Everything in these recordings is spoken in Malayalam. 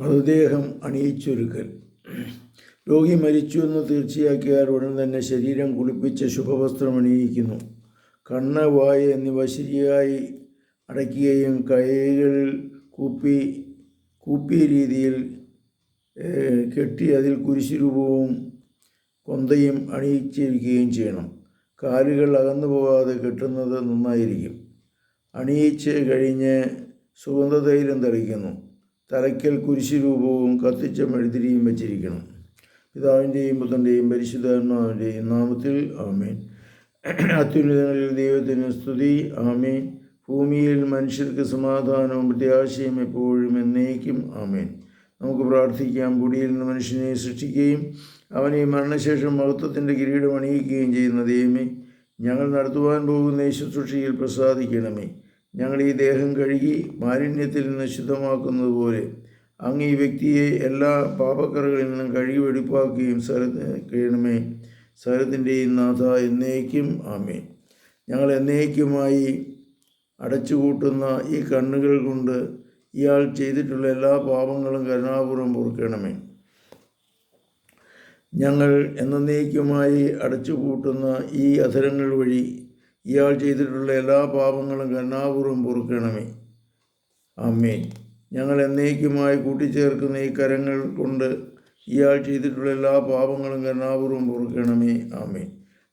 മൃതദേഹം അണിയിച്ചൊരുക്കൽ. രോഗി മരിച്ചു എന്ന് തീർച്ചയാക്കിയാൽ ഉടൻ തന്നെ ശരീരം കുളിപ്പിച്ച് ശുഭവസ്ത്രം അണിയിക്കുന്നു. കണ്ണ് വായ എന്നിവ ശരിയായി അടയ്ക്കുകയും കൈകൾ കൂപ്പി കൂപ്പിയ രീതിയിൽ കെട്ടി അതിൽ കുരിശുരൂപവും കൊന്തയും അണിയിച്ചിരിക്കുകയും ചെയ്യണം. കാലുകൾ അകന്നു പോകാതെ കെട്ടുന്നത് നന്നായിരിക്കും. അണിയിച്ച് കഴിഞ്ഞ് സുഗന്ധതൈലം തളിക്കുന്നു. തലയ്ക്കൽ കുരിശുരൂപവും കത്തിച്ച മെഴുതിരിയും വെച്ചിരിക്കണം. പിതാവിന്റെയും പുത്രന്റെയും പരിശുദ്ധാത്മാവിന്റെയും നാമത്തിൽ ആമേൻ. അത്യുന്നതങ്ങളിൽ ദൈവത്തിന് സ്തുതി. ആമേൻ. ഭൂമിയിൽ മനുഷ്യർക്ക് സമാധാനവും പ്രത്യാശയും എപ്പോഴും എന്നേക്കും ആമേൻ. നമുക്ക് പ്രാർത്ഥിക്കാം. പൊടിയിൽ നിന്ന് മനുഷ്യനെ സൃഷ്ടിക്കുകയും അവനെ മരണശേഷം മഹത്വത്തിന്റെ കിരീടം അണിയിക്കുകയും ചെയ്യുന്ന ദൈവമേ ഞങ്ങൾ നടത്തുവാൻ പോകുന്ന ശുശ്രൂഷയിൽ പ്രസാദിക്കണമേ. ഞങ്ങൾ ഈ ദേഹം കഴുകി മാലിന്യത്തിൽ നിന്ന് ശുദ്ധമാക്കുന്നത് പോലെ അങ്ങ് ഈ വ്യക്തിയെ എല്ലാ പാപക്കറകളിൽ നിന്നും കഴുകി വെടിപ്പാക്കുകയും സ്ഥലത്ത് കഴിയണമേ സരത്തിന്റെയും നാഥ എന്നേക്കും ആമേ ഞങ്ങൾ എന്നേക്കുമായി അടച്ചുകൂട്ടുന്ന ഈ കണ്ണുകൾ കൊണ്ട് ഇയാൾ ചെയ്തിട്ടുള്ള എല്ലാ പാപങ്ങളും കരുണാപൂർവം പൊറുക്കണമേ. ഞങ്ങൾ എന്നേക്കുമായി അടച്ചുപൂട്ടുന്ന ഈ അധരങ്ങൾ വഴി ഇയാൾ ചെയ്തിട്ടുള്ള എല്ലാ പാപങ്ങളും കരുണാപൂർവം പൊറുക്കണമേ. അമ്മേ ഞങ്ങൾ എന്നേക്കുമായി കൂട്ടിച്ചേർക്കുന്ന ഈ കരങ്ങൾ കൊണ്ട് ഇയാൾ ചെയ്തിട്ടുള്ള എല്ലാ പാപങ്ങളും കരുണാപൂർവം പൊറുക്കണമേ. ആമേ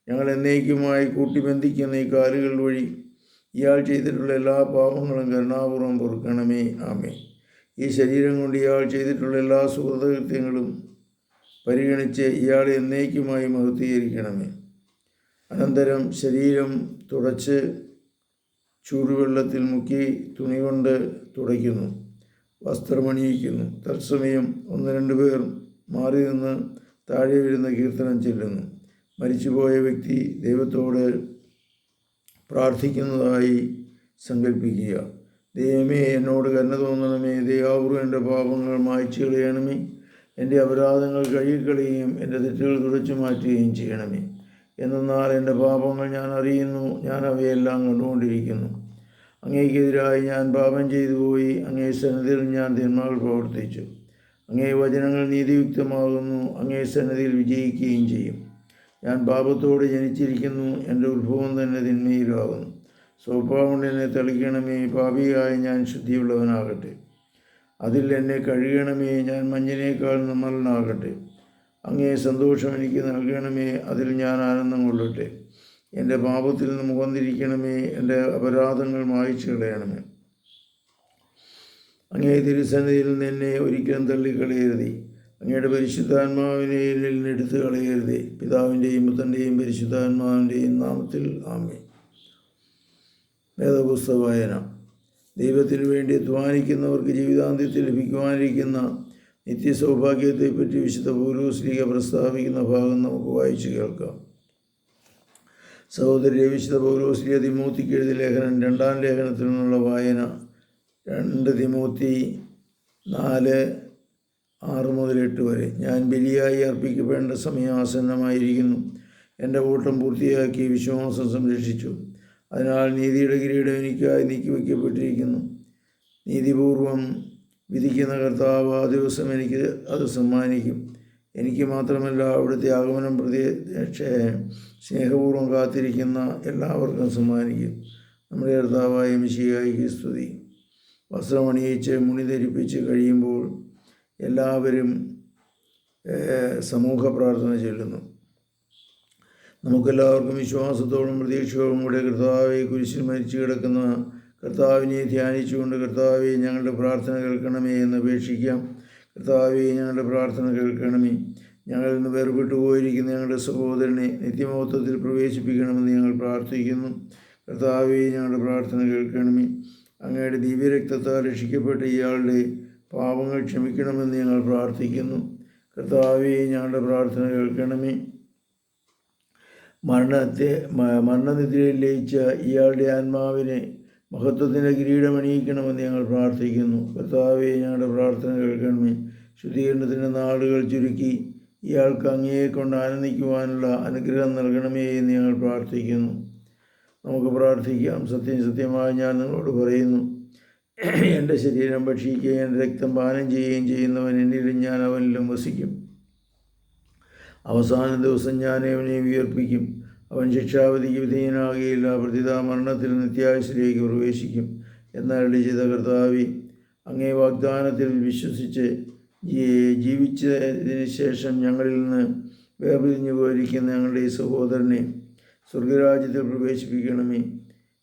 ഞങ്ങൾ എന്നേക്കുമായി കൂട്ടിബന്ധിക്കുന്ന ഈ കാലുകൾ വഴി ഇയാൾ ചെയ്തിട്ടുള്ള എല്ലാ പാപങ്ങളും കരുണാപൂർവം പൊറുക്കണമേ. ആമേ ഈ ശരീരം കൊണ്ട് ഇയാൾ ചെയ്തിട്ടുള്ള എല്ലാ സുഹൃതകൃത്യങ്ങളും പരിഗണിച്ച് ഇയാളെ എന്നേക്കുമായി മഹത്വീകരിക്കണമേ. അനന്തരം ശരീരം തുടച്ച് ചൂടുവെള്ളത്തിൽ മുക്കി തുണി കൊണ്ട് തുടയ്ക്കുന്നു. വസ്ത്രമണിയിക്കുന്നു. തത്സമയം ഒന്ന് രണ്ട് പേർ മാറി നിന്ന് താഴെ വീഴുന്ന കീർത്തനം ചെല്ലുന്നു. മരിച്ചുപോയ വ്യക്തി ദൈവത്തോട് പ്രാർത്ഥിക്കുന്നതായി സങ്കല്പിക്കുക ദൈവമേ എന്നോട് കരുണ തോന്നണമേ. ദയാപൂർവം എന്റെ പാപങ്ങൾ മായ്ച്ചു കളയണമേ. എന്റെ അപരാധങ്ങൾ കഴുകിക്കളയുകയും എന്റെ തെറ്റുകൾ തുടച്ചു മാറ്റുകയും ചെയ്യണമേ. എന്നാൽ എന്റെ പാപങ്ങൾ ഞാൻ അറിയുന്നു ഞാൻ അവയെല്ലാം കണ്ടുകൊണ്ടിരിക്കുന്നു. അങ്ങേക്കെതിരായി ഞാൻ പാപം ചെയ്തു പോയി അങ്ങേ സന്നിധിയിൽ ഞാൻ തിന്മകൾ പ്രവർത്തിച്ചു. അങ്ങേ വചനങ്ങൾ നീതിയുക്തമാകുന്നു അങ്ങേ സന്നിധിയിൽ വിജയിക്കുകയും ചെയ്യും. ഞാൻ പാപത്തോട് ജനിച്ചിരിക്കുന്നു എന്റെ ഉത്ഭവം തന്നെ തിന്മയിലാകുന്നു. സ്വഭാവം എന്നെ തെളിക്കണമേ പാപിയായി ഞാൻ ശുദ്ധിയുള്ളവനാകട്ടെ. അതിൽ എന്നെ കഴുകണമേ ഞാൻ മഞ്ഞിനേക്കാൾ നമ്മളിനാകട്ടെ അങ്ങേ സന്തോഷം എനിക്ക് നൽകണമേ അതിൽ ഞാൻ ആനന്ദം കൊള്ളട്ടെ. എന്റെ പാപത്തിൽ നിന്ന് മുഖം എന്റെ അപരാധങ്ങൾ മായ്ച്ചു കളയണമേ. അങ്ങേ തിരുസന്നിധിയിൽ നിന്ന് എന്നെ ഒരിക്കലും തള്ളിക്കളയരുതേ. അങ്ങയുടെ പരിശുദ്ധാത്മാവിനെ എടുത്തു കളയരുതേ. പിതാവിന്റെയും മുത്തന്റെയും പരിശുദ്ധാത്മാവിന്റെയും നാമത്തിൽ ആമേ വേദപുസ്തക വായന. ദൈവത്തിന് വേണ്ടി അധ്വാനിക്കുന്നവർക്ക് ജീവിതാന്ത്യത്തിൽ ലഭിക്കുവാനിരിക്കുന്ന നിത്യസൗഭാഗ്യത്തെപ്പറ്റി വിശുദ്ധ പൗലോസ്ലീഗ പ്രസ്താവിക്കുന്ന ഭാഗം നമുക്ക് വായിച്ചു കേൾക്കാം. സഹോദരി വിശുദ്ധ പൗലോസ്ലിയ തിമൂത്തിക്ക് എഴുതിയ ലേഖനം രണ്ടാം ലേഖനത്തിൽ നിന്നുള്ള വായന രണ്ട് തിമൂത്തി നാല് ആറ് മുതൽ എട്ട് വരെ. ഞാൻ ബലിയായി അർപ്പിക്കപ്പെടേണ്ട സമയം ആസന്നമായിരിക്കുന്നു എന്റെ ഓട്ടം പൂർത്തിയാക്കി വിശ്വാസം സംരക്ഷിച്ചു. അതിനാൽ നീതിയുടെ കിരീടം എനിക്കായി നീക്കി വയ്ക്കപ്പെട്ടിരിക്കുന്നു നീതിപൂർവം വിധിക്കുന്ന കർത്താവ് ആ ദിവസം എനിക്ക് അത് സമ്മാനിക്കും. എനിക്ക് മാത്രമല്ല അവിടുത്തെ ആഗമനം പ്രതീക്ഷ സ്നേഹപൂർവം കാത്തിരിക്കുന്ന എല്ലാവർക്കും സമ്മാനിക്കും. നമ്മുടെ കർത്താവായ മിശിയായിക്ക് സ്തുതി. വസ്ത്രമണിയിച്ച് മുണി ധരിപ്പിച്ച് കഴിയുമ്പോൾ എല്ലാവരും സമൂഹ പ്രാർത്ഥന ചൊല്ലുന്നു. നമുക്കെല്ലാവർക്കും വിശ്വാസത്തോടും പ്രതീക്ഷയോടും കൂടെ കർത്താവെ കുരിശിൽ മരിച്ചു കിടക്കുന്ന കർത്താവിനെ ധ്യാനിച്ചുകൊണ്ട് കർത്താവെ ഞങ്ങളുടെ പ്രാർത്ഥന കേൾക്കണമേ എന്ന് അപേക്ഷിക്കാം. കർത്താവെ ഞങ്ങളുടെ പ്രാർത്ഥന കേൾക്കണമേ. ഞങ്ങളിൽ നിന്ന് വേർപെട്ടു പോയിരിക്കുന്ന ഞങ്ങളുടെ സഹോദരനെ നിത്യമഹത്വത്തിൽ പ്രവേശിപ്പിക്കണമെന്ന് ഞങ്ങൾ പ്രാർത്ഥിക്കുന്നു. കർത്താവെ ഞങ്ങളുടെ പ്രാർത്ഥന കേൾക്കണമേ. അങ്ങയുടെ ദിവ്യരക്തത്താൽ രക്ഷിക്കപ്പെട്ട ഇയാളുടെ പാപങ്ങൾ ക്ഷമിക്കണമെന്ന് ഞങ്ങൾ പ്രാർത്ഥിക്കുന്നു. കർത്താവെ ഞങ്ങളുടെ പ്രാർത്ഥന കേൾക്കണമേ. മരണത്തെ മരണനിദ്രയിൽ ലയിച്ച ഇയാളുടെ ആത്മാവിനെ മഹത്വത്തിന്റെ കിരീടമണിയിക്കണമെന്ന് ഞങ്ങൾ പ്രാർത്ഥിക്കുന്നു. കർത്താവെ ഞങ്ങളുടെ പ്രാർത്ഥന കേൾക്കണമേ. ശുദ്ധീകരണത്തിന്റെ നാളുകൾ ചുരുക്കി. ഇയാൾക്ക് അങ്ങയെ കൊണ്ട് ആനന്ദിക്കുവാനുള്ള അനുഗ്രഹം നൽകണമേ എന്ന് ഞങ്ങൾ പ്രാർത്ഥിക്കുന്നു. നമുക്ക് പ്രാർത്ഥിക്കാം. സത്യം സത്യമായി ഞാൻ നിങ്ങളോട് പറയുന്നു. എന്റെ ശരീരം ഭക്ഷിക്കുകയും എന്റെ രക്തം പാനം ചെയ്യുകയും ചെയ്യുന്നവൻ എന്നിലും ഞാൻ അവനിലും വസിക്കും. അവസാന ദിവസം ഞാൻ അവനെ ഉയർപ്പിക്കും അവൻ ശിക്ഷാവധിക്ക് വിധേയനാകുകയില്ല പ്രതിതാ മരണത്തിൽ നിത്യായുസിലേക്ക് പ്രവേശിക്കും. എന്നരളി ചെയ്ത കർത്താവി അങ്ങേ വാഗ്ദാനത്തിൽ വിശ്വസിച്ച് ജീവിച്ചതിന് ശേഷം ഞങ്ങളിൽ നിന്ന് വേർപിരിഞ്ഞു പോയിരിക്കുന്ന ഞങ്ങളുടെ ഈ സഹോദരനെ സ്വർഗരാജ്യത്തിൽ പ്രവേശിപ്പിക്കണമേ.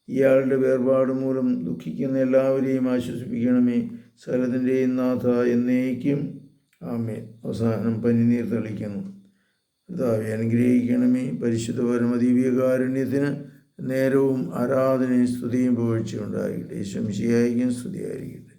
ഇയാളുടെ വേർപാട് മൂലം ദുഃഖിക്കുന്ന എല്ലാവരെയും ആശ്വസിപ്പിക്കണമേ. സകലത്തിന്റെയും നാഥ എന്നേക്കും. ആമേ അവസാനം പനിനീർ തെളിക്കുന്നു. കർത്താവെ അനുഗ്രഹിക്കണമേ പരിശുദ്ധ പരമദീവ്യകാരുണ്യത്തിന് നേരവും ആരാധനയും സ്തുതിയും പുകഴ്ചയുണ്ടായിരിക്കട്ടെ ശംശിയായിരിക്കും സ്തുതിയായിരിക്കട്ടെ.